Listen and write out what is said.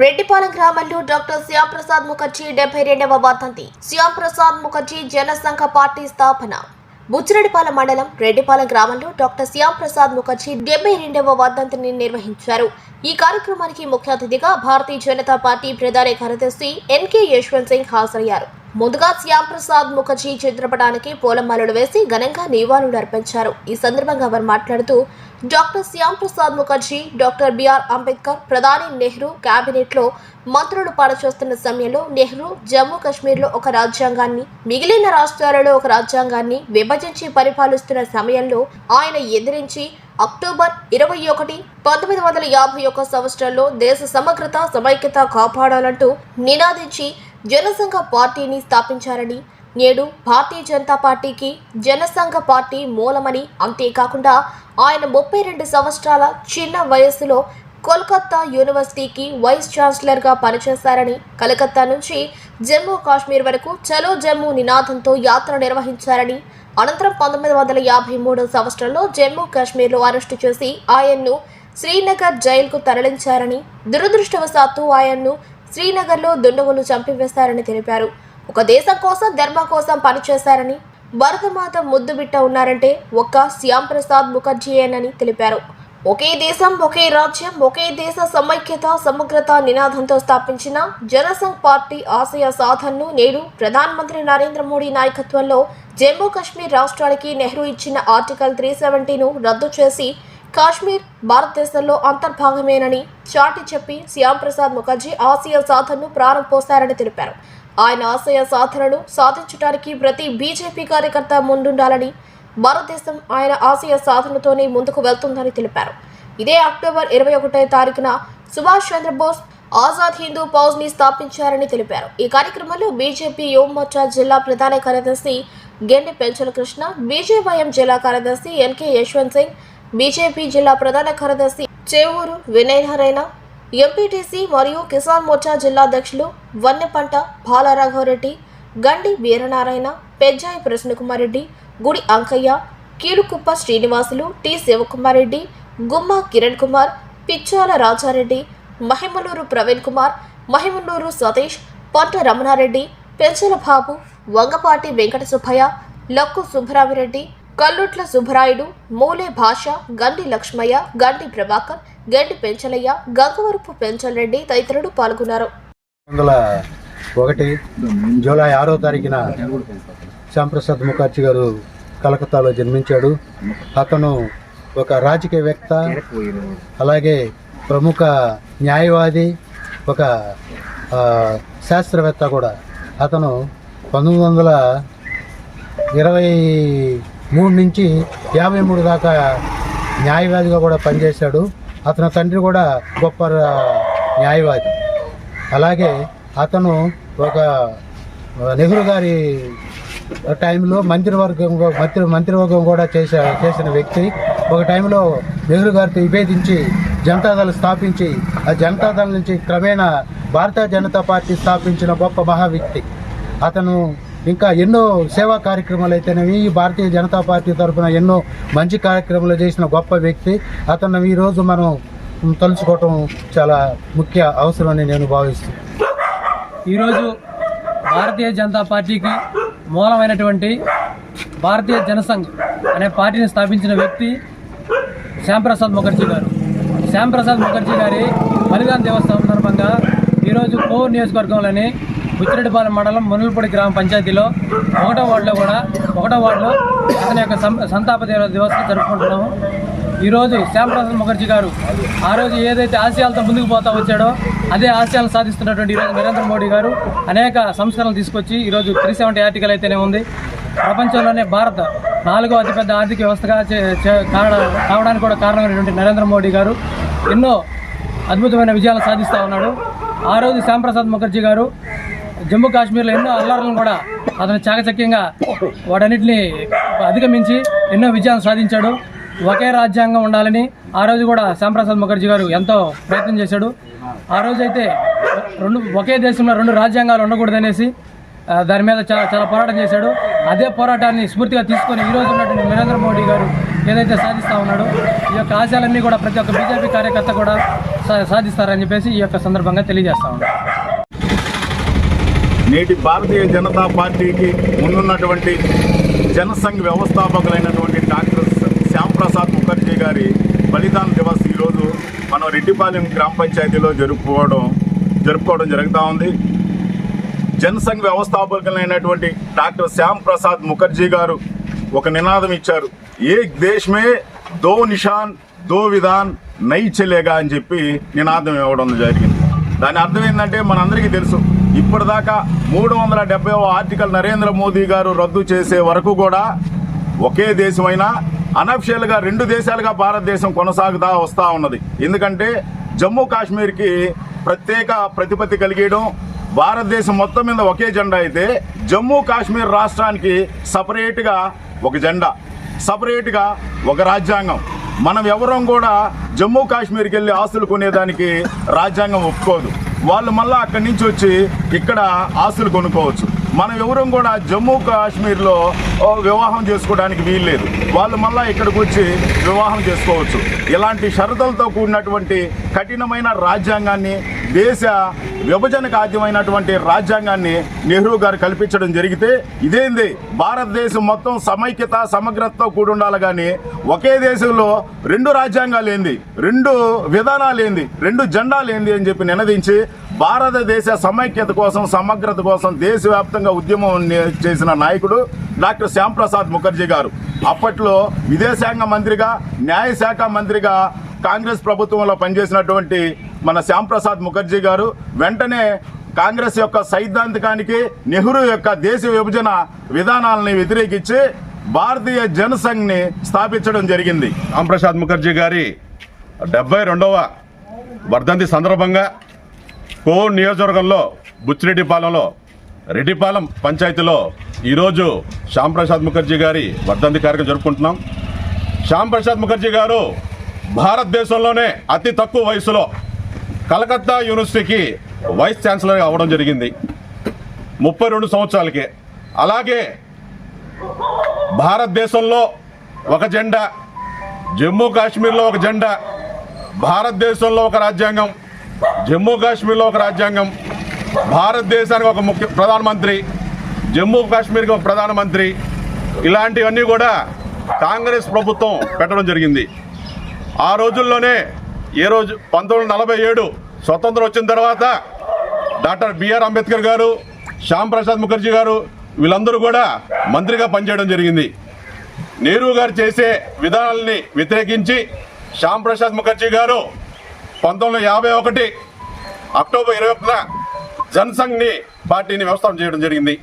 రెడ్డిపాలెం గ్రామంలో డాక్టర్ శ్యాంప్రసాద్ ముఖర్జీ డెబ్బై రెండవ వర్ధంతి. శ్యాంప్రసాద్ ముఖర్జీ జనసంఘ పార్టీ స్థాపన. బుచ్చిరెడ్డిపాలెం మండలం రెడ్డిపాలెం గ్రామంలో డాక్టర్ శ్యాంప్రసాద్ ముఖర్జీ డెబ్బై రెండవ వర్ధంతిని నిర్వహించారు. ఈ కార్యక్రమానికి ముఖ్య అతిథిగా భారతీయ జనతా పార్టీ ప్రధాన కార్యదర్శి ఎన్కే యశ్వంత్ సింగ్ హాజరయ్యారు. ముందుగా శ్యాంప్రసాద్ ముఖర్జీ చిత్రపటానికి పూలమాలలు వేసి ఘనంగా నివాళులు అర్పించారు. ఈ సందర్భంగా వారు మాట్లాడుతూ doctor Shyamprasad Mukherjee doctor BR Ambedkar ప్రధాని నెహ్రూ క్యాబినెట్లో మంత్రులు పనిచేస్తున్న సమయంలో నెహ్రూ జమ్మూ కాశ్మీర్లో ఒక రాజ్యాంగాన్ని మిగిలిన రాష్ట్రాలలో ఒక రాజ్యాంగాన్ని విభజించి పరిపాలిస్తున్న సమయంలో ఆయన ఎదిరించి అక్టోబర్ ఇరవై ఒకటి పంతొమ్మిది వందల యాభై ఒక్క సంవత్సరంలో దేశ సమగ్రత సమైక్యత కాపాడాలంటూ నినాదించి జనసంఘ పార్టీని స్థాపించారని నేడు భారతీయ జనతా పార్టీకి జనసంఘ పార్టీ మూలమని అంతేకాకుండా ఆయన ముప్పై రెండు సంవత్సరాల చిన్న వయస్సులో కోల్కత్తా యూనివర్సిటీకి వైస్ ఛాన్సలర్గా పనిచేశారని కలకత్తా నుంచి జమ్మూ కాశ్మీర్ వరకు చలో జమ్మూ నినాదంతో యాత్ర నిర్వహించారని అనంతరం పంతొమ్మిది వందల యాభై మూడు సంవత్సరంలో జమ్మూ కాశ్మీర్లో అరెస్టు చేసి ఆయన్ను శ్రీనగర్ జైలుకు తరలించారని దురదృష్టవశాత్తు ఆయన్ను శ్రీనగర్లో దుండగులు చంపివేశారని తెలిపారు. ఒక దేశం కోసం ధర్మ కోసం పనిచేశారని భరతమాత ముద్దు బిట్ట ఉన్నారంటే ఒక్క శ్యామ్ ప్రసాద్ ముఖర్జీయేనని తెలిపారు. ఒకే దేశం ఒకే రాజ్యం ఒకే దేశ సమైక్యత సమగ్రత నినాదంతో స్థాపించిన జనసంఘ్ పార్టీ ఆశయ సాధనను నేడు ప్రధానమంత్రి నరేంద్ర మోడీ నాయకత్వంలో జమ్మూ కాశ్మీర్ రాష్ట్రానికి నెహ్రూ ఇచ్చిన ఆర్టికల్ త్రీ సెవెంటీను రద్దు చేసి కాశ్మీర్ భారతదేశంలో అంతర్భాగమేనని చాటి చెప్పి శ్యామ్ ప్రసాద్ ముఖర్జీ ఆసియా సాధనను ప్రారంభోస్తారని తెలిపారు. ఆయన ఆశయ సాధనను సాధించడానికి ప్రతి బీజేపీ కార్యకర్త ముందుండాలని భారతదేశం ఆయన ఆశయ సాధనతోనే ముందుకు వెళ్తుందని తెలిపారు. ఇదే అక్టోబర్ ఇరవై ఒకటో తారీఖున సుభాష్ చంద్రబోస్ ఆజాద్ హిందూ ఫౌజ్ని స్థాపించారని తెలిపారు. ఈ కార్యక్రమంలో బీజేపీ యువమోర్చా జిల్లా ప్రధాన కార్యదర్శి గెండి పెంచల కృష్ణ బీజేవైఎం జిల్లా కార్యదర్శి ఎన్కే యశ్వంత్ సింగ్ బీజేపీ జిల్లా ప్రధాన కార్యదర్శి చేవూరు వినయ్ నారాయణ ఎంపీటీసీ మరియు కిసాన్ మోర్చా జిల్లా అధ్యక్షులు వన్నెపంట బాలరాఘవరెడ్డి గండి వీరనారాయణ పెజ్జాయి ప్రసన్నకుమార్ రెడ్డి గుడి అంకయ్య కీలుకుప్ప శ్రీనివాసులు టి శివకుమార్ రెడ్డి గుమ్మ కిరణ్ కుమార్ పిచ్చాల రాజారెడ్డి మహిమలూరు ప్రవీణ్ కుమార్ మహిమలూరు సతీష్ పొట్ట రమణారెడ్డి పెంచల బాబు వంగపాటి వెంకట సుబ్బయ్య లక్కు సుబ్బరామిరెడ్డి కల్లుట్ల సుబ్బరాయుడు మూలే భాష గండి లక్ష్మయ్య గండి ప్రభాకర్ గండి పెంచలయ్య గంగవరపు పెంచలరెడ్డి తదితరులు పాల్గొన్నారు. వందల ఒకటి జూలై ఆరో తారీఖున శ్యాంప్రసాద్ ముఖర్జీ గారు కలకత్తాలో జన్మించాడు. అతను ఒక రాజకీయవేత్త అలాగే ప్రముఖ న్యాయవాది ఒక శాస్త్రవేత్త కూడా. అతను పంతొమ్మిది వందల ఇరవై మూడు నుంచి యాభై మూడు దాకా న్యాయవాదిగా కూడా పనిచేశాడు. అతని తండ్రి కూడా గొప్ప న్యాయవాది. అలాగే అతను ఒక నెహ్రూ గారి టైంలో మంత్రివర్గం మంత్రి మంత్రివర్గం కూడా చేసే చేసిన వ్యక్తి. ఒక టైంలో నెహ్రూ గారితో విభేదించి జనతాదళ స్థాపించి ఆ జనతాదళ నుంచి క్రమేణా భారతీయ జనతా పార్టీ స్థాపించిన గొప్ప మహా వ్యక్తి. అతను ఇంకా ఎన్నో సేవా కార్యక్రమాలు అయితేనేవి భారతీయ జనతా పార్టీ తరఫున ఎన్నో మంచి కార్యక్రమాలు చేసిన గొప్ప వ్యక్తి. అతను ఈరోజు మనం తలుచుకోవటం చాలా ముఖ్య అవసరమని నేను భావిస్తున్నాను. ఈరోజు భారతీయ జనతా పార్టీకి మూలమైనటువంటి భారతీయ జనసంఘ్ అనే పార్టీని స్థాపించిన వ్యక్తి శ్యాంప్రసాద్ ముఖర్జీ గారు. శ్యాంప్రసాద్ ముఖర్జీ గారి బలిదాన దేవస్థానం సందర్భంగా ఈరోజు కోవూరు నియోజకవర్గంలోని బుచ్చిరెడ్డిపాలెం మండలం మునులపూడి గ్రామ పంచాయతీలో ఒకటో వార్డులో కూడా ఒకటో వార్డులో అతని యొక్క సం- సంతాప దివసం జరుపుకుంటున్నాము. ఈరోజు శ్యాంప్రసాద్ ముఖర్జీ గారు ఆ రోజు ఏదైతే ఆశయాలతో ముందుకు పోతా వచ్చాడో అదే ఆశయాలు సాధిస్తున్నటువంటి ఈరోజు నరేంద్ర మోడీ గారు అనేక సంస్కరణలు తీసుకొచ్చి ఈరోజు త్రీ సెవెంటీ ఆర్టికల్ అయితేనే ఉంది. ప్రపంచంలోనే భారత్ నాలుగో అతిపెద్ద ఆర్థిక వ్యవస్థగా చే- కావడానికి కూడా కారణమైనటువంటి నరేంద్ర మోడీ గారు ఎన్నో అద్భుతమైన విజయాలు సాధిస్తూ ఉన్నాడు. ఆ రోజు శ్యాంప్రసాద్ ముఖర్జీ గారు జమ్మూ కాశ్మీర్లో ఎన్నో అల్లర్లను కూడా అతను చాకచక్యంగా వాటన్నిటిని అధిగమించి ఎన్నో విజయాలు సాధించాడు. ఒకే రాజ్యాంగం ఉండాలని ఆ రోజు కూడా శ్యాంప్రసాద్ ముఖర్జీ గారు ఎంతో ప్రయత్నం చేశాడు. ఆ రోజు అయితే రెండు ఒకే దేశంలో రెండు రాజ్యాంగాలు ఉండకూడదనేసి దాని మీద చాలా చాలా పోరాటం చేశాడు. అదే పోరాటాన్ని స్ఫూర్తిగా తీసుకొని ఈ రోజు ఉన్నటువంటి నరేంద్ర మోడీ గారు ఏదైతే సాధిస్తూ ఉన్నాడో ఈ యొక్క ఆశయాలన్నీ కూడా ప్రతి ఒక్క బీజేపీ కార్యకర్త కూడా సా- సాధిస్తారని చెప్పేసి ఈ యొక్క సందర్భంగా తెలియజేస్తా ఉన్నాడు నేటి భారతీయ జనతా పార్టీకి ముందున్నటువంటి జనసంఘ్ వ్యవస్థాపకులైనటువంటి డాక్టర్ శ్యాంప్రసాద్ ముఖర్జీ గారి బలిదాన దివస్ ఈరోజు మనం రెడ్డిపాలెం గ్రామ పంచాయతీలో జరుపుకోవడం జరుపుకోవడం జరుగుతూ ఉంది. జనసంఘ్ వ్యవస్థాపకులైనటువంటి డాక్టర్ శ్యామ్ ప్రసాద్ ముఖర్జీ గారు ఒక నినాదం ఇచ్చారు. ఏ దేశమే దో నిషాన్ దో విధాన్ నై చెలేగా అని చెప్పి నినాదం ఇవ్వడం జరిగింది. దాని అర్థం ఏంటంటే మనందరికీ తెలుసు ఇప్పటిదాకా మూడు వందల డెబ్బై ఆర్టికల్ నరేంద్ర మోదీ గారు రద్దు చేసే వరకు కూడా ఒకే దేశమైనా అనఫిషియల్గా రెండు దేశాలుగా భారతదేశం కొనసాగుతా వస్తూ ఉన్నది. ఎందుకంటే జమ్మూ కాశ్మీర్కి ప్రత్యేక ప్రతిపత్తి కలిగేయడం భారతదేశం మొత్తం మీద ఒకే జెండా అయితే జమ్మూ కాశ్మీర్ రాష్ట్రానికి సపరేట్గా ఒక జెండా సపరేట్గా ఒక రాజ్యాంగం. మనం ఎవరం కూడా జమ్మూ కాశ్మీర్కి వెళ్ళి ఆస్తులు కొనేదానికి రాజ్యాంగం ఒప్పుకోదు. వాళ్ళు మళ్ళీ అక్కడి నుంచి వచ్చి ఇక్కడ ఆస్తులు కొనుక్కోవచ్చు. మనం ఎవరం కూడా జమ్మూ కాశ్మీర్లో వివాహం చేసుకోవడానికి వీల్లేదు. వాళ్ళు మళ్ళీ ఇక్కడికి వచ్చి వివాహం చేసుకోవచ్చు. ఇలాంటి షరతులతో కూడినటువంటి కఠినమైన రాజ్యాంగాన్ని దేశ విభజనకు ఆద్యమైనటువంటి రాజ్యాంగాన్ని నెహ్రూ గారు కల్పించడం జరిగితే ఇదేంది? భారతదేశం మొత్తం సమైక్యత సమగ్రతతో కూడి ఉండాలి కానీ ఒకే దేశంలో రెండు రాజ్యాంగాలు ఏంది రెండు విధానాలు ఏంది రెండు జెండాలు ఏంది అని చెప్పి నినదించి భారతదేశ సమైక్యత కోసం సమగ్రత కోసం దేశవ్యాప్తంగా ఉద్యమం చేసిన నాయకుడు డాక్టర్ శ్యాంప్రసాద్ ముఖర్జీ గారు. అప్పట్లో విదేశాంగ మంత్రిగా న్యాయశాఖ మంత్రిగా కాంగ్రెస్ ప్రభుత్వంలో పనిచేసినటువంటి మన శ్యాంప్రసాద్ ముఖర్జీ గారు వెంటనే కాంగ్రెస్ యొక్క సైద్ధాంతికానికి నెహ్రూ యొక్క దేశ విభజన విధానాలని వ్యతిరేకించి భారతీయ జనసంఘ్ని స్థాపించడం జరిగింది. శ్యాంప్రసాద్ ముఖర్జీ గారి డెబ్బై రెండవ వర్ధంతి సందర్భంగా కోవూరు నియోజకవర్గంలో బుచ్చిరెడ్డిపాలెంలో రెడ్డిపాలెం పంచాయతీలో ఈరోజు శ్యాంప్రసాద్ ముఖర్జీ గారి వర్ధంతి కార్యక్రమం జరుపుకుంటున్నాం. శ్యాంప్రసాద్ ముఖర్జీ గారు భారతదేశంలోనే అతి తక్కువ వయసులో కలకత్తా యూనివర్సిటీకి వైస్ ఛాన్సలర్ అవ్వడం జరిగింది. ముప్పై రెండు సంవత్సరాలకే. అలాగే భారతదేశంలో ఒక జెండా జమ్మూ కాశ్మీర్లో ఒక జెండా భారతదేశంలో ఒక రాజ్యాంగం జమ్మూ కాశ్మీర్లో ఒక రాజ్యాంగం భారతదేశానికి ఒక ముఖ్య ప్రధానమంత్రి జమ్మూ కాశ్మీర్కి ఒక ప్రధానమంత్రి ఇలాంటివన్నీ కూడా కాంగ్రెస్ ప్రభుత్వం పెట్టడం జరిగింది. ఆ రోజుల్లోనే ఏ రోజు పంతొమ్మిది నలభై ఏడు స్వతంత్రం వచ్చిన తర్వాత డాక్టర్ బిఆర్ అంబేద్కర్ గారు శ్యామ్ ప్రసాద్ ముఖర్జీ గారు వీళ్ళందరూ కూడా మంత్రిగా పనిచేయడం జరిగింది. నెహ్రూ గారు చేసే విధానాలని వ్యతిరేకించి శ్యామ్ ప్రసాద్ ముఖర్జీ గారు పంతొమ్మిది యాభై ఒకటి అక్టోబర్ ఇరవై ఒకటిన జనసంఘ్ని పార్టీని వ్యవస్థాపన చేయడం జరిగింది.